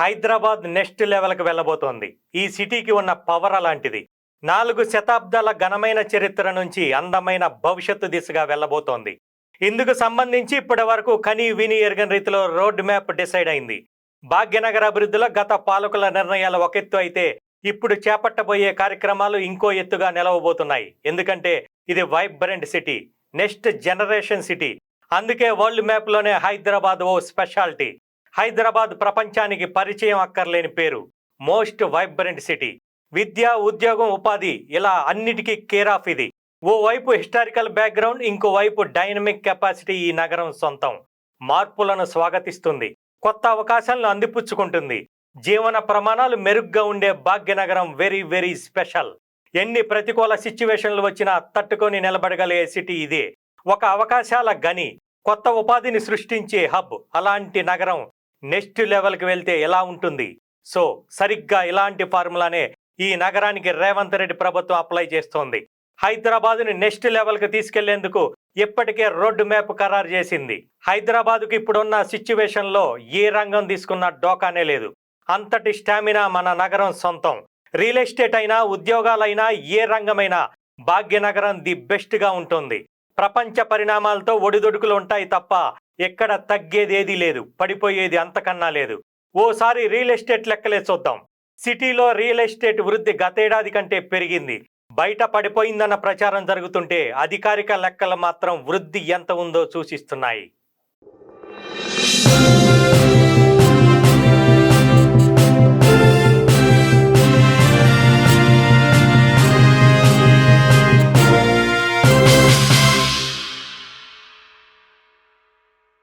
Hyderabad next లెవెల్కి వెళ్ళబోతోంది. ఈ సిటీకి ఉన్న పవర్ అలాంటిది. నాలుగు శతాబ్దాల ఘనమైన చరిత్ర నుంచి అందమైన భవిష్యత్తు దిశగా వెళ్ళబోతోంది. ఇందుకు సంబంధించి ఇప్పటి వరకు కని విని ఎరగని రీతిలో రోడ్ మ్యాప్ డిసైడ్ అయింది. భాగ్యనగర అభివృద్ధిలో గత పాలకుల నిర్ణయాలు ఒక ఎత్తు అయితే ఇప్పుడు చేపట్టబోయే కార్యక్రమాలు ఇంకో ఎత్తుగా నిలవబోతున్నాయి. ఎందుకంటే ఇది vibrant city next generation city. అందుకే వరల్డ్ మ్యాప్లోనే హైదరాబాద్ ఓ స్పెషాలిటీ. హైదరాబాద్ ప్రపంచానికి పరిచయం అక్కర్లేని పేరు. Most vibrant city. విద్య ఉద్యోగం ఉపాధి ఇలా అన్నిటికీ కేర్ ఆఫ్ ఇది. ఓవైపు హిస్టారికల్ బ్యాక్గ్రౌండ్ ఇంకో వైపు డైనమిక్ కెపాసిటీ ఈ నగరం సొంతం. మార్పులను స్వాగతిస్తుంది. కొత్త అవకాశాలను అందిపుచ్చుకుంటుంది. జీవన ప్రమాణాలు మెరుగ్గా ఉండే భాగ్యనగరం వెరీ వెరీ స్పెషల్. ఎన్ని ప్రతికూల సిచ్యువేషన్లు వచ్చినా తట్టుకొని నిలబడగలిగే సిటీ ఇదే. ఒక అవకాశాల గని కొత్త ఉపాధిని సృష్టించే హబ్ అలాంటి నగరం నెక్స్ట్ లెవెల్కి వెళ్తే ఎలా ఉంటుంది? సో సరిగ్గా ఇలాంటి ఫార్ములానే ఈ నగరానికి రేవంత్ రెడ్డి ప్రభుత్వం అప్లై చేస్తోంది. హైదరాబాద్ని నెక్స్ట్ లెవెల్కి తీసుకెళ్ళేందుకు ఇప్పటికే రోడ్డు మ్యాప్ ఖరారు చేసింది. హైదరాబాద్కు ఇప్పుడున్న సిచ్యువేషన్లో ఏ రంగం తీసుకున్న డోకానే లేదు. అంతటి స్టామినా మన నగరం సొంతం. రియల్ ఎస్టేట్ అయినా ఉద్యోగాలైనా ఏ రంగమైనా భాగ్యనగరం ది బెస్ట్గా ఉంటుంది. ప్రపంచ పరిణామాలతో ఒడిదొడుకులు ఉంటాయి తప్ప ఎక్కడ తగ్గేది లేదు పడిపోయేది అంతకన్నా లేదు. ఓసారి రియల్ ఎస్టేట్ లెక్కలే చూద్దాం. సిటీలో రియల్ ఎస్టేట్ వృద్ధి గతేడాది కంటే పెరిగింది. బయట పడిపోయిందన్న ప్రచారం జరుగుతుంటే అధికారిక లెక్కలు మాత్రం వృద్ధి ఎంత ఉందో సూచిస్తున్నాయి.